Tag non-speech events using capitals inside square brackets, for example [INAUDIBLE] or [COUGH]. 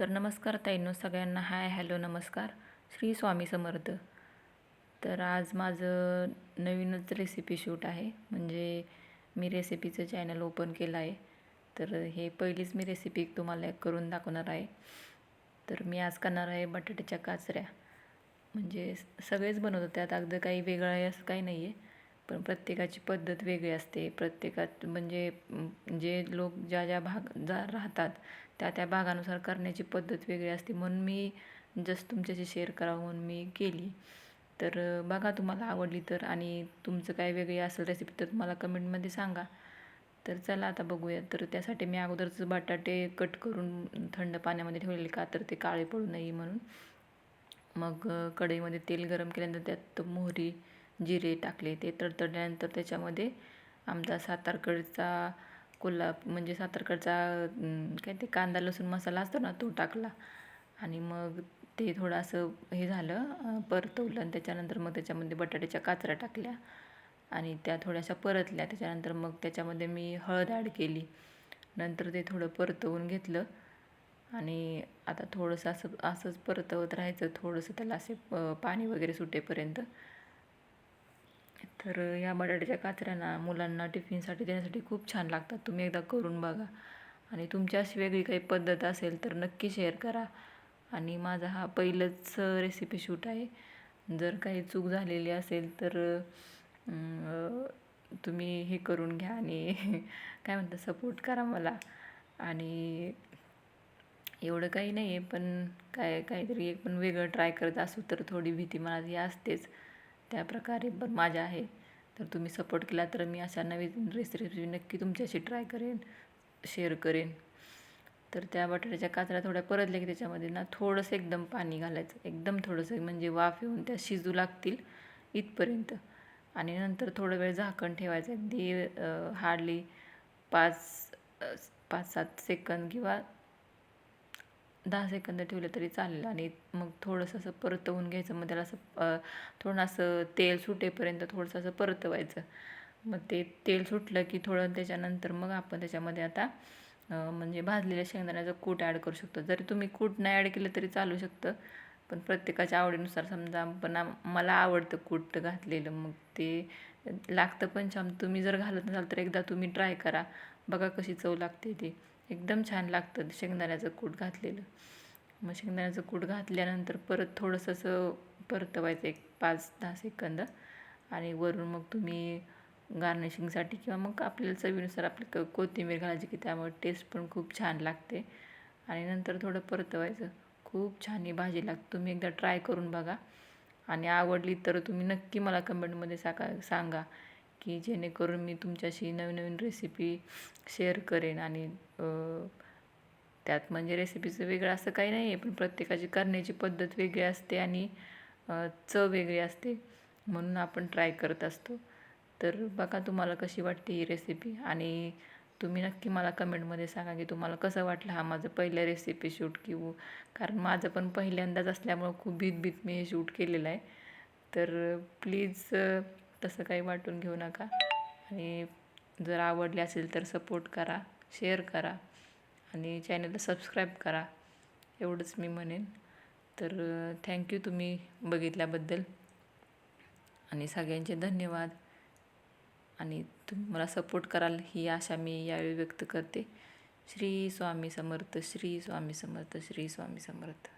तर नमस्कार ताईंनो सगळ्यांना हाय हॅलो नमस्कार. श्री स्वामी समर्थ. तर आज माझं नवीनच रेसिपी शूट आहे. म्हणजे मी रेसिपीचं चॅनल ओपन केलं आहे. तर हे पहिलीच मी रेसिपी तुम्हाला करून दाखवणार आहे. तर मी आज करणार आहे बटाट्याच्या काचऱ्या. म्हणजे सगळेच बनवतात त्यात अगदी काही वेगळं आहे असं काही नाही आहे पण प्रत्येकाची पद्धत वेगळी असते. प्रत्येकात म्हणजे जे लोक ज्या ज्या भाग जा राहतात त्या त्या भागानुसार करण्याची पद्धत वेगळी असते. म्हणून मी जस्ट तुमच्याशी शेअर करावं म्हणून मी केली. तर बघा तुम्हाला आवडली तर आणि तुमचं काय वेगळी असेल रेसिपी तर तुम्हाला कमेंटमध्ये सांगा. तर चला आता बघूया. तर त्यासाठी मी अगोदरच बटाटे कट करून थंड पाण्यामध्ये ठेवलेले का तर ते काळे पडू नये म्हणून. मग कढईमध्ये तेल गरम केल्यानंतर त्यात मोहरी जिरे टाकले. ते तडतडल्यानंतर त्याच्यामध्ये आमचा सातारकडचा कोल्हाप म्हणजे सातारकडचा काय ते कांदा लसूण मसाला असतो ना तो टाकला. आणि मग ते थोडं असं हे झालं परतवलं. आणि त्याच्यानंतर मग त्याच्यामध्ये बटाट्याच्या काचऱ्या टाकल्या. आणि त्या थोड्याशा परतल्या. त्याच्यानंतर मग त्याच्यामध्ये मी हळद ॲड केली. नंतर ते थोडं परतवून घेतलं. आणि आता थोडंसं असं असंच परतवत राहायचं. थोडंसं त्याला असे पाणी वगैरे सुटेपर्यंत. तर या बटाट्याच्या काचऱ्यांना मुलांना टिफिनसाठी देण्यासाठी खूप छान लागतात. तुम्ही एकदा करून बघा. आणि तुमची अशी वेगळी काही पद्धत असेल तर नक्की शेअर करा. आणि माझा हा पहिलंच रेसिपी शूट आहे. जर काही चूक झालेली असेल तर तुम्ही हे करून घ्या आणि [LAUGHS] काय म्हणतात सपोर्ट करा मला. आणि एवढं काही नाही आहे पण काय काहीतरी एक पण वेगळं ट्राय करत असू तर थोडी भीती मनात ही असतेच. त्या प्रकारे पण माझ्या आहे. तर तुम्ही सपोर्ट केला तर मी अशा नवीन रेसिपी नक्की तुमच्याशी ट्राय करेन शेअर करेन. तर त्या बटाट्याच्या काचऱ्या थोड्या परतल्या की त्याच्यामध्ये ना थोडंसं एकदम पाणी घालायचं. एकदम थोडंसं म्हणजे वाफ येऊन त्या शिजू लागतील इथपर्यंत. आणि नंतर थोडं वेळ झाकण ठेवायचं. अगदी हार्डली पाच पाच सात सेकंद किंवा दहा सेकंद ठेवलं तरी चालेल आणि मग थोडंसं असं परतवून घ्यायचं. मग त्याला असं थोडं असं तेल सुटेपर्यंत थोडंसं असं परतवायचं. मग ते तेल सुटलं की थोडं त्याच्यानंतर मग आपण त्याच्यामध्ये आता म्हणजे भाजलेल्या शेंगदाण्याचं कूट ॲड करू शकतो. जरी तुम्ही कूट नाही ॲड केलं तरी चालू शकतं. पण प्रत्येकाच्या आवडीनुसार समजा पण मला आवडतं कूट घातलेलं. मग ते लागतं पण छान. तुम्ही जर घालत नसाल तर एकदा तुम्ही ट्राय करा. बघा कशी चव लागते ती. एकदम छान लागतं शेंगदाण्याचं कूट घातलेलं. मग शेंगदाण्याचं कूट घातल्यानंतर परत थोडंसं असं परतवायचं एक पाच दहा सेकंद. आणि वरून मग तुम्ही गार्निशिंगसाठी किंवा मग आपल्याला चवीनुसार आपली कोथिंबीर घालायची की त्यामुळे टेस्ट पण खूप छान लागते. आणि नंतर थोडं परतवायचं. खूप छान ही भाजी लागते. तुम्ही एकदा ट्राय करून बघा. आणि आवडली तर तुम्ही नक्की मला कमेंटमध्ये साका सांगा. की जेणेकरून मी तुमच्याशी नवीन नवीन रेसिपी शेअर करेन आणि त्यात म्हणजे रेसिपीचं वेगळं असं काही नाही आहे पण प्रत्येकाची करण्याची पद्धत वेगळी असते आणि चव वेगळी असते म्हणून आपण ट्राय करत असतो. तर बघा तुम्हाला कशी वाटते ही रेसिपी आणि तुम्ही नक्की मला कमेंटमध्ये सांगा की तुम्हाला कसं वाटलं हा माझं पहिलं रेसिपी शूट किंवा कारण माझं पण पहिल्यांदाच असल्यामुळं खूप भीत भीत मी हे शूट केलेलं आहे. तर प्लीज तसं काही वाटून घेऊ नका. आणि जर आवडले असेल तर सपोर्ट करा शेअर करा आणि चॅनलला सबस्क्राईब करा. एवढंच मी म्हणेन. तर थँक्यू तुम्ही बघितल्याबद्दल. आणि सगळ्यांचे धन्यवाद. आणि तुम्ही मला सपोर्ट कराल ही आशा मी यावेळी व्यक्त करते. श्री स्वामी समर्थ श्री स्वामी समर्थ श्री स्वामी समर्थ.